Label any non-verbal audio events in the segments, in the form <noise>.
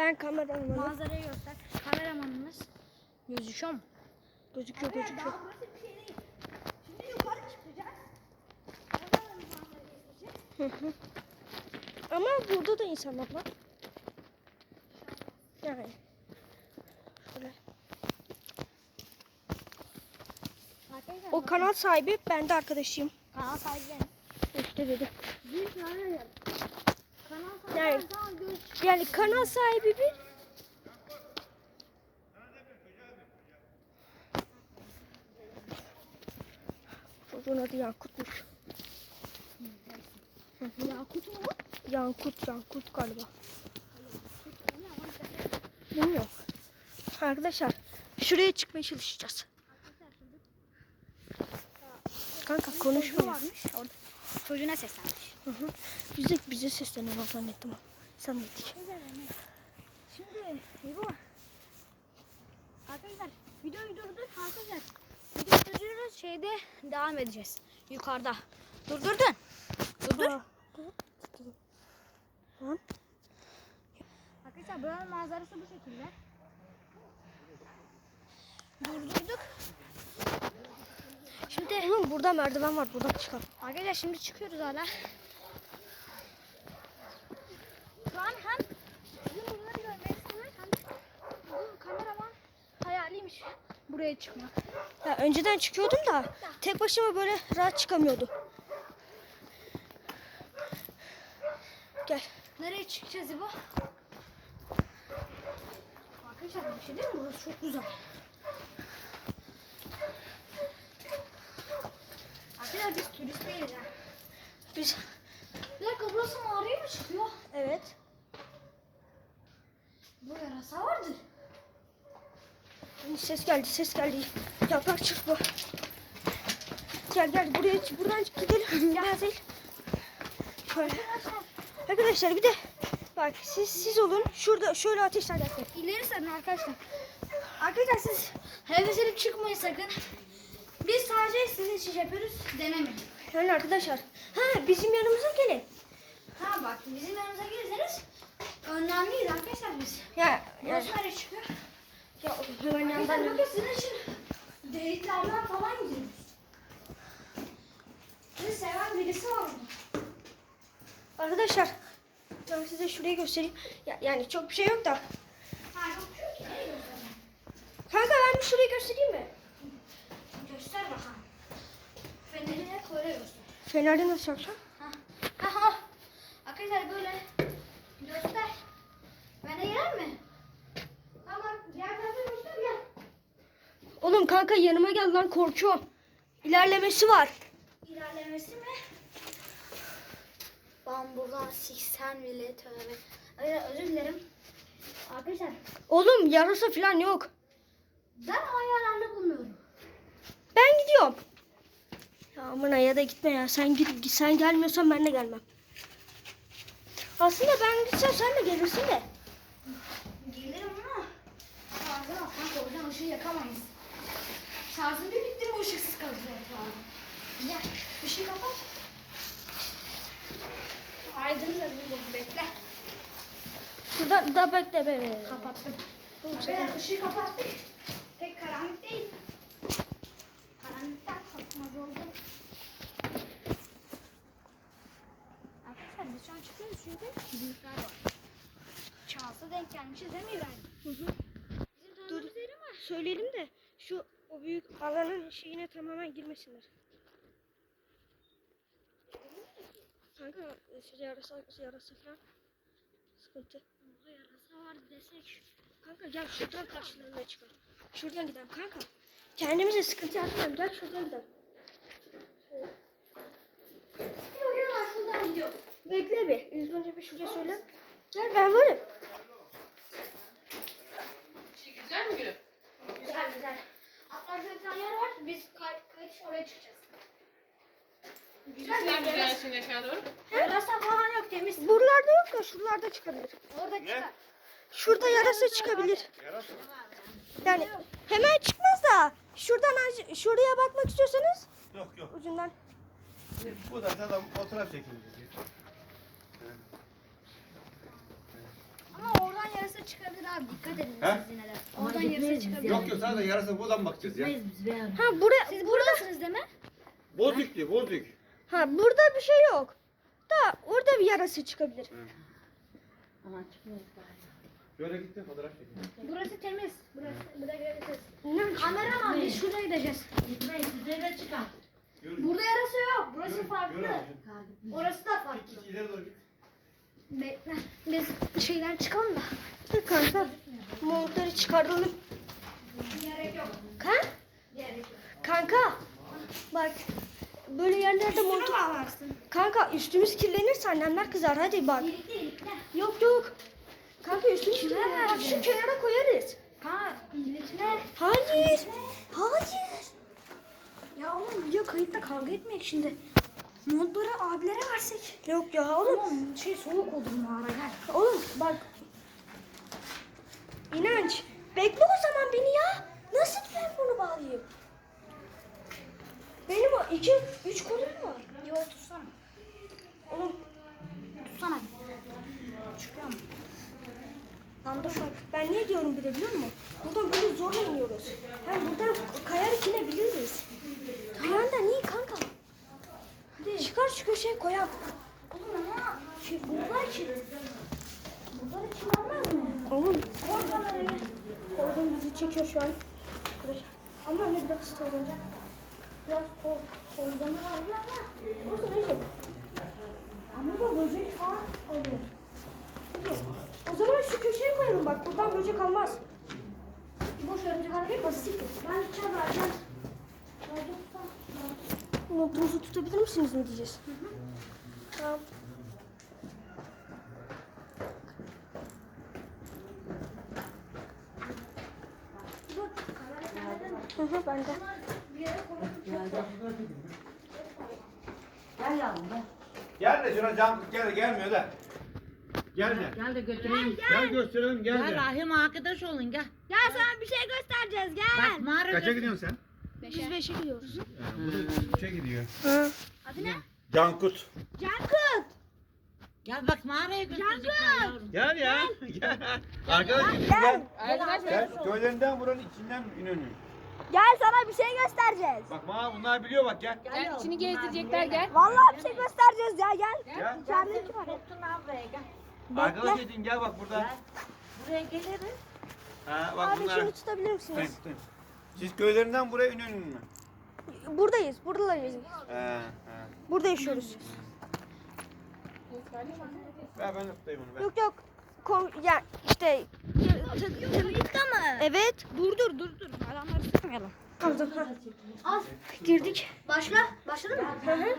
Ben kameramanım. Manzarayı göster. Kameramanımız gözüküyor mu? Gözüküyor gözüküyor. burası bir şey değil. Şimdi yukarı çıkacağız. Oradan manzarayı izleyeceğiz. Hı hı. Ama burada da insanlar var. Yani. Şöyle. O kanal sahibi ben de arkadaşıyım. kanal sahibi. İşte dedi. Bir tane Yani- Yani kanal sahibi bir. Çocuğun adı Yankut'muş. Yakut mu? Yankut, Yankut galiba. Bilmiyorum. Arkadaşlar şuraya çıkmaya çalışacağız. Kanka Çocuğu konuşma. varmış orada. Çocuğuna seslenmiş. Hı hı. Bize, bize sesleniyor zannettim. Zannettik. Şimdi bu. Arkadaşlar videoyu durduk arkadaşlar. Videoyu durduruyoruz şeyde devam edeceğiz. Yukarıda. Durdurdun. Durdur. Lan. Arkadaşlar buranın manzarası bu şekilde. Durdurduk. Şimdi Oğlum burada merdiven var. Buradan çıkalım. Arkadaşlar şimdi çıkıyoruz hala. Şu an hem bizim bunları görmek istemek hem bu kameraman hayaliymiş buraya çıkmak. Ya önceden çıkıyordum da tek başıma böyle rahat çıkamıyordu. Gel. Nereye çıkacağız İbo? Arkadaşlar bir şey değil mi? Burası çok güzel. Arkadaşlar biz turist değiliz ha. Biz Bir dakika burası mağaraya mı çıkıyor? evet. Bu yarasa vardır. Ses geldi, ses geldi. Yaprak çıktı. Gel gel buraya buradan gidelim. Gel değil. Şöyle. Arkadaşlar bir de bak siz siz olun. Şurada şöyle ateşler yakın. İleri sarın arkadaşlar. Arkadaşlar siz heveslenip çıkmayın sakın. Biz sadece sizin için yapıyoruz. Denemeyin. Yani arkadaşlar. Ha bizim yanımıza gelin. Ha bak bizim yanımıza gelirseniz önlemliyiz arkadaşlar biz. Ya ya, Burası nereye çıkıyor? Ya yandan. bakın sizin için deliklerden falan gidiyoruz. Sizi seven birisi var mı? Arkadaşlar ben size şurayı göstereyim. Ya, yani çok bir şey yok da. Ha yok yok göstereyim? Kanka ben şurayı göstereyim mi? Göster bakalım. Fenerini koyla göster. Feneri nasıl yapacağım? Ha. Ha ha. Arkadaşlar böyle göster. Ben de yer mi? Tamam. Gel. Oğlum kanka yanıma gel lan korkuyorum. İlerlemesi var. İlerlemesi mi? Ben buradan 80 bile tövbe. Arkadaşlar özür dilerim. Arkadaşlar Oğlum yarasa falan yok. ben ayarlarla bulmuyorum. Ben gidiyorum. Ya amına ya da gitme ya. Sen git sen gelmiyorsan ben de gelmem. Aslında ben gitsem sen de gelirsin de. Gelirim ama şarjı atmak oradan ışığı yakamayız. Şarjım bir bitti mi ışıksız kalacak yani. Gel ışığı kapat. Aydın da bir bekle. Şurada da bekle be. Kapattım. Ben ışığı kapattık. Pek karanlık değil. Karanlıktan korkmaz oldu. Arkadaşlar biz şu an çıkıyoruz çünkü büyükler var. Şansa denk gelmişiz değil mi İbrahim? Hı hı. Bizim Dur. tanıdığımız yeri mi? Söyleyelim de şu o büyük alanın şeyine tamamen girmesinler. Kanka e, yarasa, yarasa falan sıkıntı. Oha yarasa var desek. Kanka gel şuradan karşılarına çıkalım. Şuradan gidelim kanka. Kendimize sıkıntı yaratmayalım. Gel şuradan gidelim. Bekle bir. İlk önce bir şuraya söyle. Gel ben varım. Güzel mi gülüm? Güzel güzel. Hatta şöyle bir tane yer var. Biz kay kayış oraya çıkacağız. Güzel Sen bir mi yer. gelsin aşağı doğru? Yarasa falan yok temiz. Buralarda yok da şuralarda çıkabilir. Orada çıkar. Şurada yarasa çıkabilir. Yani hemen çıkmaz da şuradan az- şuraya bakmak istiyorsanız Yok yok. ucundan. Bu da adam fotoğraf çekilecek. Oradan yarasa çıkabilir abi. Dikkat edin He? siz yine de. Oradan yarasa çıkabilir. Yok yok sadece yarasa buradan bakacağız ya. Ha buraya Siz buradasınız değil mi? Bozuk diyor bozuk. ha burada bir şey yok. Da orada bir yarası çıkabilir. Şöyle gitti fotoğraf çekin. Burası temiz. Burası burada göreceğiz. Kameraman biz şuraya gideceğiz. Burada yarasa yok. Burası Yürü, farklı. Orası da farklı. İleri doğru git. Bekle. Biz şeyden çıkalım da. Kanka. Montları çıkaralım. Gerek yok. Gerek yok. Kanka. Bak. Böyle yerlerde mont... Kanka üstümüz kirlenirse annemler kızar. Hadi bak. Yok yok. Kanka üstümüz kirlenir. Bak şu kenara koyarız. Ha iyilikle. Hayır. Hayır. Ya oğlum video kayıtta kavga etmeyek şimdi. Montları abilere versek. Yok ya oğlum. Oğlum şey soğuk olur mağara gel. Oğlum bak. İnanç. Bekle o zaman beni ya. Nasıl ben bunu bağlayayım? Benim o iki, üç kolum var. Yo tutsana. Oğlum Tutsana. Çıkıyorum. lan dur bak. Ben ne diyorum bir de biliyor musun? Buradan böyle zorla iniyoruz. Hem buradan kayarak inebiliriz. Bir yandan iyi kanka. Hadi. Köşeye koyak. Oğlum ama şey, bunlar ki. Bunlar için olmaz mı? Oğlum öyle. oradan bizi çekiyor şu an. Ama ne biraz ısı olunca. Biraz kol, koldan var ya. Olsun neyse. Ama bu böcek falan oluyor. O zaman şu köşeye koyalım bak buradan böcek almaz. Boş örümcek hareket basit. Ben içeri vereceğim. Notunuzu tutabilir misiniz mi diyeceğiz? Tamam. Hı hı ben de. Gel de şuna can gel gelmiyor da. Gel de. Gel de götüreyim. Gel gösterelim gel Gel de. Rahim arkadaş olun gel. Gel sana bir şey göstereceğiz gel. Bak mağara Kaça gidiyorsun sen? Biz beşe gidiyoruz. Bu da üçe gidiyor. Hı. Adı ne? Cankut. Cankut. Gel bak mağaraya götürecekler yavrum. Gel ya. Gel. <laughs> Arkadaşlar gel. Gel. Köylerinden buranın içinden İnönü. Gel sana bir şey göstereceğiz. Bak ma bunlar biliyor bak gel. Gel içini gezdirecekler gel. Vallahi bir şey göstereceğiz ya gel. Gel. İçeride kim var? Koptun al buraya gel. Arkadaş edin gel bak burada. Gel. Buraya geliriz. Ha bak Abi bunlar. şunu tutabilir misiniz? Tutayım, tutayım. Siz köylerinden buraya İnönü mü? Buradayız. Buradalarız. He he. Burada yaşıyoruz. Ver ben tutayım onu. Ver. Yok yok. Kom ya işte Birlikte mi? Evet. Dur dur dur dur. Adamları sıkmayalım. Al. Girdik. Başla. Başladı mı? Hı hı.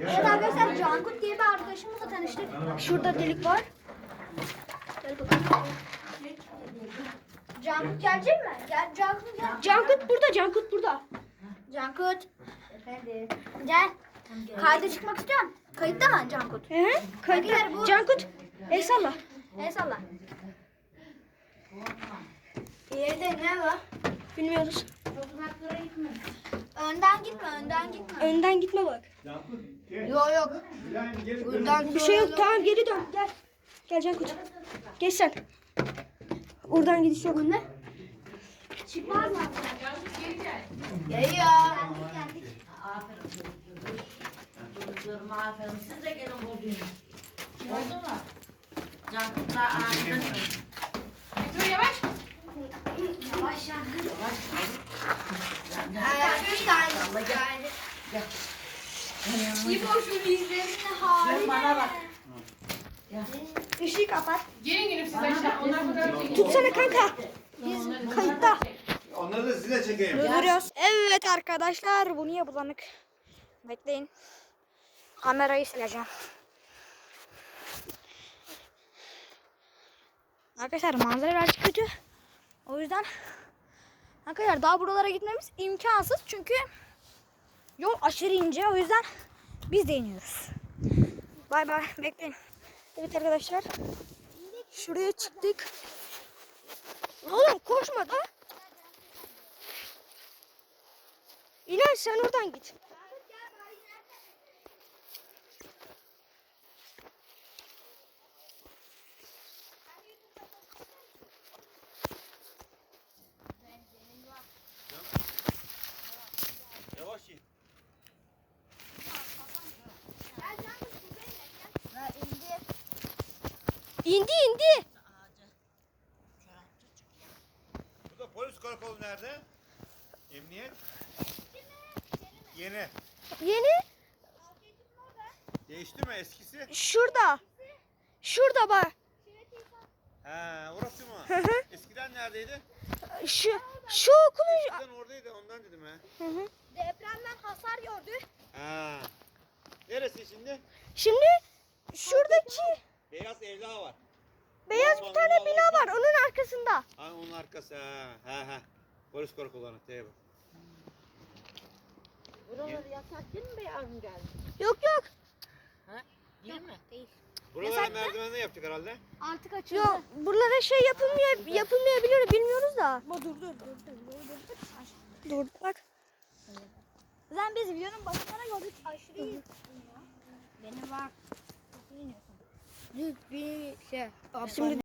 Evet arkadaşlar Cankut diye bir arkadaşımızla tanıştık. Şurada delik var. Gel bakalım. Cankut gelecek mi? Gel Cankut gel. Cankut burada. Cankut burada. Cankut. Efendim. Gel. Kayda çıkmak istiyorum. Kayıtta mı Cankut? Hı hı. Arkadaşlar bu-. Cankut. El salla. El salla. Yerde ne var? Bilmiyoruz. Önden gitme, önden gitme. Önden gitme bak. Yok yok. Buradan Bir şey yok. Tamam geri dön. Gel. Gel Cankut. Geç sen. Oradan gidiş yok. Ne? Çıkmaz mı? Geri gel. Geliyor. Çocuklarıma aferin. Siz de gelin bugün. Oldu mu? Arkadaş olun. Dur yavaş. Yavaş ya. Gel. Üç tane. Vallahi gel. Gel. İbo şu dizlerinin Sen hali bana bak. Işığı kapat. Gelin gelin siz aşağı. Onlar fotoğraf çekin. Tutsana kanka. Kayıtta. Onları da size çekeyim. Durduruyoruz. Evet arkadaşlar bu niye bulanık? Bekleyin. Kamerayı sileceğim. Arkadaşlar manzara birazcık kötü. O yüzden arkadaşlar daha buralara gitmemiz imkansız çünkü yol aşırı ince o yüzden biz de iniyoruz. Bay bay bekleyin. Evet arkadaşlar. Şuraya çıktık. Oğlum koşma da. İnan sen oradan git. İndi indi. Bu da polis karakolu nerede? Emniyet. Yeni. Yeni Değişti mi eskisi? şurada. Şurada bak. Ha, orası mı? Hı hı. Eskiden neredeydi? Şu şu okulun Eskiden oradaydı ondan dedim ha. Hı hı. Depremden hasar gördü. Ha. Neresi şimdi? Şimdi şuradaki Beyaz evler var. beyaz bir tane bina var onun arkasında. Ha onun arkası ha. Ha ha. Polis karakollarına teye bak. Buraları yasak değil mi bey geldi? Yok yok. Değil mi? Buralara merdivenle yapacak herhalde. Artık açıldı. Yok buralara şey yapılmıyor yapılmayabilir bilmiyoruz da. Dur dur dur dur dur dur. Dur bak. Lan biz videonun başına gördük aşırı iyi. Benim var. Şimdi